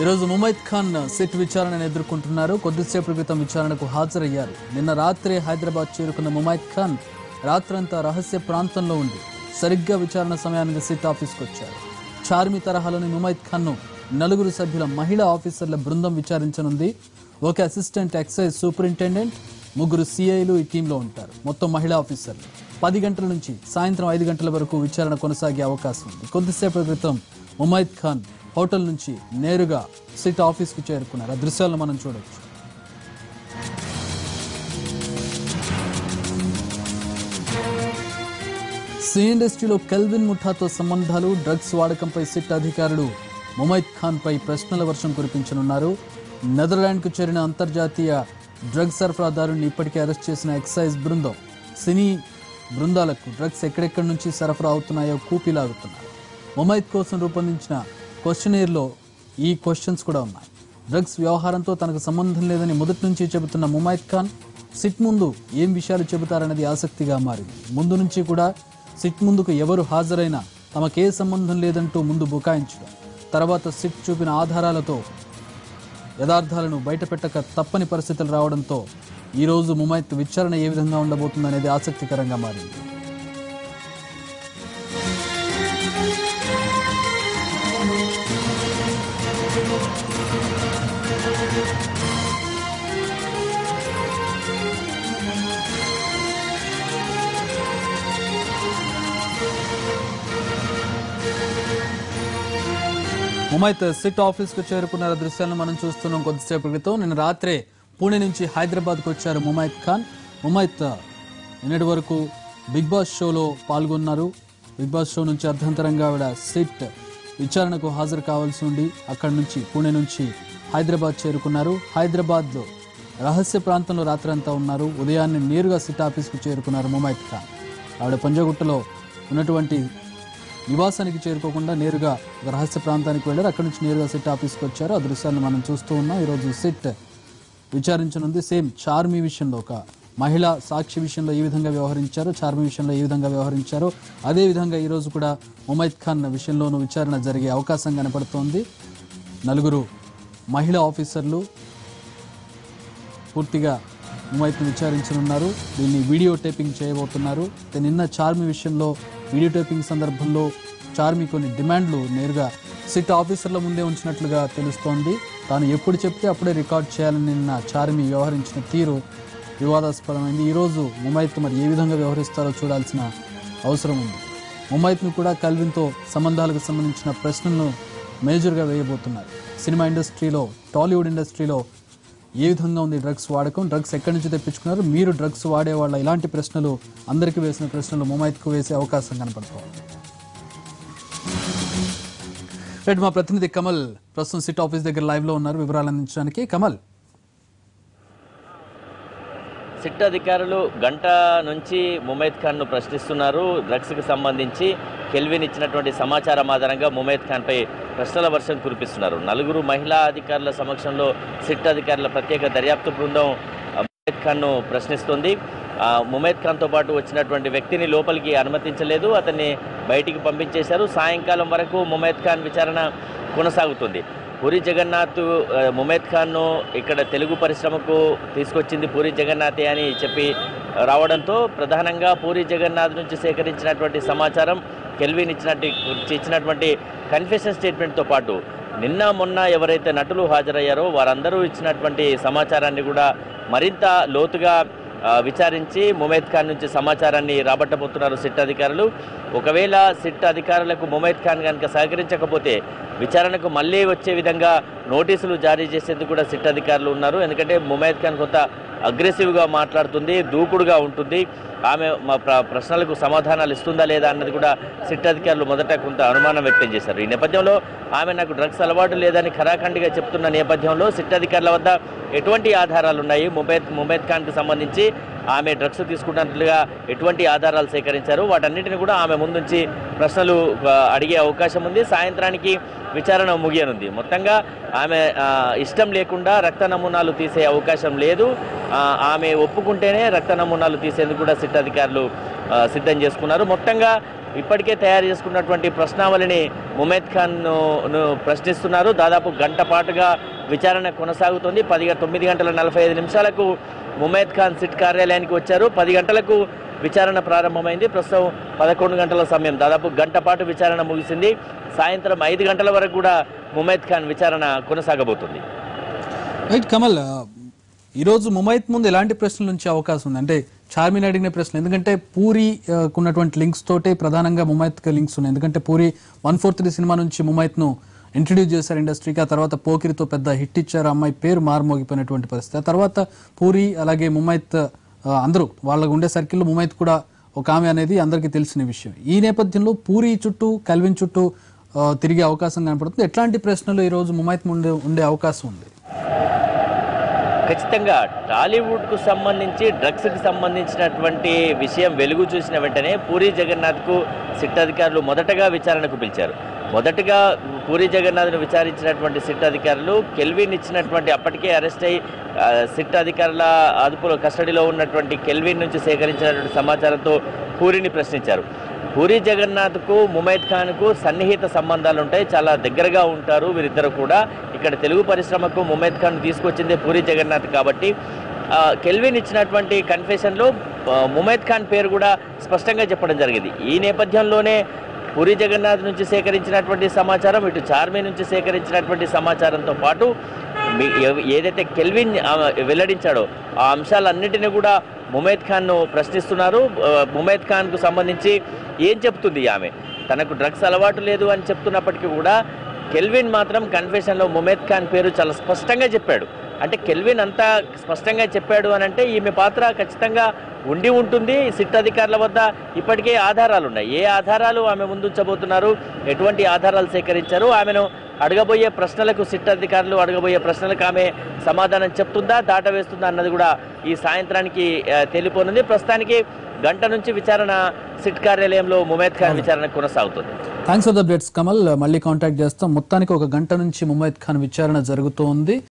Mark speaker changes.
Speaker 1: ఈరోజు ముమైత్ ఖాన్ సిట్ విచారణను ఎదుర్కొంటున్నారు. కొద్దిసేపటి క్రితం విచారణకు హాజరయ్యారు. నిన్న రాత్రి హైదరాబాద్ చేరుకున్న ముమైత్ ఖాన్ రాత్రంతా రహస్య ప్రాంతంలో ఉండి సరిగ్గా విచారణ సమయానికి సిట్ ఆఫీస్కి వచ్చారు. చార్మి తరహాలోని ముమైత్ ఖాన్ను నలుగురు సభ్యుల మహిళా ఆఫీసర్ల బృందం విచారించనుంది. ఒక అసిస్టెంట్ ఎక్సైజ్ సూపరింటెండెంట్ ముగ్గురు సిఐలు ఈ టీంలో ఉంటారు. మొత్తం మహిళా ఆఫీసర్లు. పది గంటల నుంచి సాయంత్రం ఐదు గంటల వరకు విచారణ కొనసాగే అవకాశం ఉంది. కొద్దిసేపటి క్రితం ముమైద్ ఖాన్ హోటల్ నుంచి నేరుగా సిట్ ఆఫీస్కి చేరుకున్నారు. ఆ దృశ్యాలను మనం చూడవచ్చు సి ఇండస్ట్రీలో కెల్విన్ ముఠాతో సంబంధాలు డ్రగ్స్ వాడకంపై సిట్ అధికారులు ముమైద్ ఖాన్పై ప్రశ్నల వర్షం కురిపించనున్నారు. నెదర్లాండ్కు చేరిన అంతర్జాతీయ డ్రగ్స్ సరఫరాదారుని ఇప్పటికే అరెస్ట్ చేసిన ఎక్సైజ్ బృందం. సినీ బృందాలకు డ్రగ్స్ ఎక్కడెక్కడి నుంచి సరఫరా అవుతున్నాయో కూపీలాగుతున్నారు ముమైద్ కోసం రూపొందించిన క్వశ్చనీర్లో ఈ క్వశ్చన్స్ కూడా ఉన్నాయి. డ్రగ్స్ వ్యవహారంతో తనకు సంబంధం లేదని మొదటి నుంచి చెబుతున్న ముమైద్ ఖాన్ సిట్ ముందు ఏం విషయాలు చెబుతారనేది ఆసక్తిగా మారింది. ముందు నుంచి కూడా సిట్ ముందుకు ఎవరు హాజరైనా తమకే సంబంధం లేదంటూ ముందు బుకాయించడం. తర్వాత సిట్ చూపిన ఆధారాలతో యథార్థాలను బయటపెట్టక తప్పని పరిస్థితులు రావడంతో ఈరోజు ముమైత్ విచారణ ఏ విధంగా ఉండబోతుందనేది ఆసక్తికరంగా మారింది. ఉమైత్ సిట్ ఆఫీస్కు చేరుకున్న దృశ్యాలను మనం చూస్తున్నాం కొద్దిసేపు క్రితం. నిన్న రాత్రే పూణే నుంచి హైదరాబాద్కు వచ్చారు ముమైత్ ఖాన్. ముమైత్ నిన్నటి వరకు బిగ్ బాస్ షోలో పాల్గొన్నారు. బిగ్ బాస్ షో నుంచి అర్ధంతరంగా ఆవిడ సిట్ విచారణకు హాజరు కావాల్సి ఉండి అక్కడి నుంచి పూణే నుంచి హైదరాబాద్ చేరుకున్నారు. హైదరాబాద్లో రహస్య ప్రాంతంలో రాత్రంతా ఉన్నారు. ఉదయాన్నే నేరుగా సిట్ ఆఫీస్కు చేరుకున్నారు ముమైత్ ఖాన్. ఆవిడ పంజగుట్టలో ఉన్నటువంటి నివాసానికి చేరుకోకుండా నేరుగా ఒక రహస్య ప్రాంతానికి వెళ్ళారు. అక్కడి నుంచి నేరుగా సిట్ ఆఫీస్కి వచ్చారు. ఆ దృశ్యాలను మనం చూస్తూ ఉన్నాం. ఈరోజు సిట్ విచారించనుంది. సేమ్ చార్మి విషయంలో ఒక మహిళా సాక్షి విషయంలో ఏ విధంగా వ్యవహరించారో. చార్మి విషయంలో ఏ విధంగా వ్యవహరించారో. అదే విధంగా ఈరోజు కూడా ముమైద్ ఖాన్ విషయంలోనూ విచారణ జరిగే అవకాశం కనపడుతోంది. నలుగురు మహిళా ఆఫీసర్లు పూర్తిగా ముమైత్ను విచారించనున్నారు. దీన్ని వీడియో టేపింగ్ చేయబోతున్నారు. నిన్న చార్మి విషయంలో వీడియో టేపింగ్ సందర్భంలో చార్మి కొన్ని డిమాండ్లు నేరుగా సిట్ ఆఫీసర్ల ముందే ఉంచినట్లుగా తెలుస్తోంది. తాను ఎప్పుడు చెప్తే అప్పుడే రికార్డ్ చేయాలని నిన్న చార్మి వ్యవహరించిన తీరు వివాదాస్పదమైంది. ఈరోజు ముమైత్ మరి ఏ విధంగా వ్యవహరిస్తారో చూడాల్సిన అవసరం ఉంది. ముమైత్ను కూడా కల్విన్తో సంబంధాలకు సంబంధించిన ప్రశ్నలను మేజర్గా వేయబోతున్నారు. సినిమా ఇండస్ట్రీలో టాలీవుడ్ ఇండస్ట్రీలో ఏ విధంగా ఉంది డ్రగ్స్ వాడకం? డ్రగ్స్ ఎక్కడి నుంచి తెప్పించుకున్నారు? మీరు డ్రగ్స్ వాడేవాళ్ళ ఇలాంటి ప్రశ్నలు అందరికీ వేసిన ప్రశ్నలు ముమాయిత్కు వేసే అవకాశం కనపడుతోంది. రెడ్ మా ప్రతినిధి కమల్ ప్రస్తుతం సిట్ ఆఫీస్ దగ్గర లైవ్లో ఉన్నారు వివరాలు అందించడానికి. కమల్.
Speaker 2: సిట్ అధికారులు గంట నుంచి ముమైద్ ఖాన్ను ప్రశ్నిస్తున్నారు. డ్రగ్స్కి సంబంధించి కెల్విన్ ఇచ్చినటువంటి సమాచారం ఆధారంగా ముమైద్ ఖాన్పై ప్రశ్నల వర్షం కురిపిస్తున్నారు. నలుగురు మహిళా అధికారుల సమక్షంలో సిట్ అధికారుల ప్రత్యేక దర్యాప్తు బృందం ఆ, ముమైద్ ఖాన్ను ప్రశ్నిస్తుంది. ముమైద్ ఖాన్తో పాటు వచ్చినటువంటి వ్యక్తిని లోపలికి అనుమతించలేదు. అతన్ని బయటికి పంపించేశారు. సాయంకాలం వరకు ముమైద్ ఖాన్ విచారణ కొనసాగుతుంది. పూరి జగన్నాథ్ ముమేద్ ఖాన్ను ఇక్కడ తెలుగు పరిశ్రమకు తీసుకొచ్చింది పూరి జగన్నాథే అని చెప్పి రావడంతో ప్రధానంగా పూరి జగన్నాథ్ నుంచి సేకరించినటువంటి సమాచారం కెల్విన్ ఇచ్చినట్టు ఇచ్చినటువంటి కన్ఫెషన్ స్టేట్మెంట్తో పాటు నిన్న మొన్న ఎవరైతే నటులు హాజరయ్యారో వారందరూ ఇచ్చినటువంటి సమాచారాన్ని కూడా మరింత లోతుగా విచారించి ముమైద్ ఖాన్ నుంచి సమాచారాన్ని రాబట్టబోతున్నారు సిట్ అధికారులు. ఒకవేళ సిట్ అధికారులకు ముమైద్ ఖాన్ కనుక సహకరించకపోతే విచారణకు మళ్ళీ వచ్చే విధంగా నోటీసులు జారీ చేసేందుకు కూడా సిట్ అధికారులు ఉన్నారు. ఎందుకంటే ముమైద్ ఖాన్ కొంత అగ్రెసివ్గా మాట్లాడుతుంది దూకుడుగా ఉంటుంది. ఆమె మా ప్ర- ప్రశ్నలకు సమాధానాలు ఇస్తుందా లేదా అన్నది కూడా సిట్ అధికారులు మొదట కొంత అనుమానం వ్యక్తం చేశారు. ఈ నేపథ్యంలో ఆమె నాకు డ్రగ్స్ అలవాటు లేదని ఖరాఖండిగా చెప్తున్న నేపథ్యంలో సిట్ అధికారుల వద్ద ఎటువంటి ఆధారాలు ఉన్నాయి? ముబైద్ ముబైద్ ఖాన్కి సంబంధించి ఆమె డ్రగ్స్ తీసుకున్నట్లుగా ఎటువంటి ఆధారాలు సేకరించారు? వాటన్నిటిని కూడా ఆమె ముందుంచి ప్రశ్నలు అడిగే అవకాశం ఉంది. సాయంత్రానికి విచారణ ముగియనుంది. మొత్తంగా ఆమె ఇష్టం లేకుండా రక్త నమూనాలు తీసే అవకాశం లేదు. ఆమె ఒప్పుకుంటేనే రక్త నమూనాలు తీసేందుకు కూడా సిట్ అధికారులు సిద్ధం చేసుకున్నారు. మొత్తంగా ఇప్పటికే తయారు చేసుకున్నటువంటి ప్రశ్నావళిని ముమేద్ ఖాన్ను ప్రశ్నిస్తున్నారు. దాదాపు గంట పాటుగా విచారణ కొనసాగుతుంది. పది తొమ్మిది గంటల నలభై ఐదు నిమిషాలకు ముమేద్ ఖాన్ సిట్ కార్యాలయానికి వచ్చారు. పది గంటలకు విచారణ ప్రారంభమైంది. ప్రస్తుతం పదకొండు గంటల సమయం. దాదాపు గంట పాటు విచారణ ముగిసింది. సాయంత్రం ఐదు గంటల వరకు కూడా ముమేద్ ఖాన్ విచారణ కొనసాగబోతుంది.
Speaker 1: రైట్ కమల్ ఈరోజు ముమైత్ ముందు ఎలాంటి ప్రశ్నలు ఉంచే అవకాశం ఉంది? అంటే చార్మిన్ అడిగిన ప్రశ్న. ఎందుకంటే పూరి ఉన్నటువంటి లింక్స్ తోటే ప్రధానంగా ముమైత్కి లింక్స్ ఉన్నాయి. ఎందుకంటే Puri one four three cinema నుంచి ముమైత్ను ఇంట్రడ్యూస్ చేశారు ఇండస్ట్రీకి. ఆ తర్వాత పోకిరితో పెద్ద హిట్ ఇచ్చారు. అమ్మాయి పేరు మారుమోగిపోయినటువంటి పరిస్థితి. ఆ తర్వాత పూరి అలాగే ముమైత్ అందరూ వాళ్ళకు ఉండే సర్కిల్లో ముమైత్ కూడా ఒక ఆమె అనేది అందరికీ తెలిసిన విషయం. ఈ నేపథ్యంలో పూరి చుట్టూ కల్విన్ చుట్టూ తిరిగే అవకాశం కనపడుతుంది. ఎట్లాంటి ప్రశ్నలు ఈరోజు ముమైత్ ముందు ఉండే అవకాశం ఉంది?
Speaker 2: ఖచ్చితంగా టాలీవుడ్కు సంబంధించి డ్రగ్స్కి సంబంధించినటువంటి విషయం వెలుగు చూసిన వెంటనే పూరి జగన్నాథ్కు సిట్ అధికారులు మొదటగా విచారణకు పిలిచారు. మొదటగా పూరి జగన్నాథ్ను విచారించినటువంటి సిట్ అధికారులు కెల్విన్ ఇచ్చినటువంటి అప్పటికే అరెస్ట్ అయ్యి సిట్ అధికారుల అదుపులో కస్టడీలో ఉన్నటువంటి కెల్విన్ నుంచి సేకరించినటువంటి సమాచారంతో పూరిని ప్రశ్నించారు. పూరి జగన్నాథ్కు ముమైద్ ఖాన్కు సన్నిహిత సంబంధాలు ఉంటాయి చాలా దగ్గరగా ఉంటారు వీరిద్దరు కూడా. ఇక్కడ తెలుగు పరిశ్రమకు ముమైద్ ఖాన్ తీసుకొచ్చింది పూరి జగన్నాథ్ కాబట్టి. కెల్విన్ ఇచ్చినటువంటి కన్ఫెషన్లో ముమైద్ ఖాన్ పేరు కూడా స్పష్టంగా చెప్పడం జరిగింది. ఈ నేపథ్యంలోనే పూరి జగన్నాథ్ నుంచి సేకరించినటువంటి సమాచారం ఇటు చార్మి నుంచి సేకరించినటువంటి సమాచారంతో పాటు ఏదైతే కెల్విన్ వెల్లడించాడో ఆ అంశాలన్నింటినీ కూడా ముమైద్ ఖాన్ను ప్రశ్నిస్తున్నారు. ముమేద్ ముమైద్ ఖాన్కు సంబంధించి ఏం చెప్తుంది ఆమె? తనకు డ్రగ్స్ అలవాటు లేదు అని చెప్తున్నప్పటికీ కూడా కెల్విన్ మాత్రం కన్ఫెషన్లో ముమైద్ ఖాన్ పేరు చాలా స్పష్టంగా చెప్పాడు. అంటే కెల్విన్ అంతా స్పష్టంగా చెప్పాడు అని అంటే ఈమె పాత్ర ఖచ్చితంగా ఉండి ఉంటుంది. సిట్ అధికారుల వద్ద ఇప్పటికే ఆధారాలు ఉన్నాయి ఏ ఆధారాలు ఆమె ముందుంచబోతున్నారు? ఎటువంటి ఆధారాలు సేకరించారు? ఆమెను అడగబోయే ప్రశ్నలకు సిట్ అధికారులు అడగబోయే ప్రశ్నలకు ఆమె సమాధానం చెప్తుందా దాటవేస్తుందా అన్నది కూడా ఈ సాయంత్రానికి ఆ, తెలిపోనుంది ప్రస్తుతానికి గంట నుంచి విచారణ సిట్ కార్యాలయంలో ముమేద్ ఖాన్ విచారణ కొనసాగుతుంది.
Speaker 1: Thanks for the updates Kamal మళ్ళీ కాంటాక్ట్ చేస్తాం. మొత్తానికి ఒక గంట నుంచి ముమైత్ ఖాన్ విచారణ జరుగుతోంది.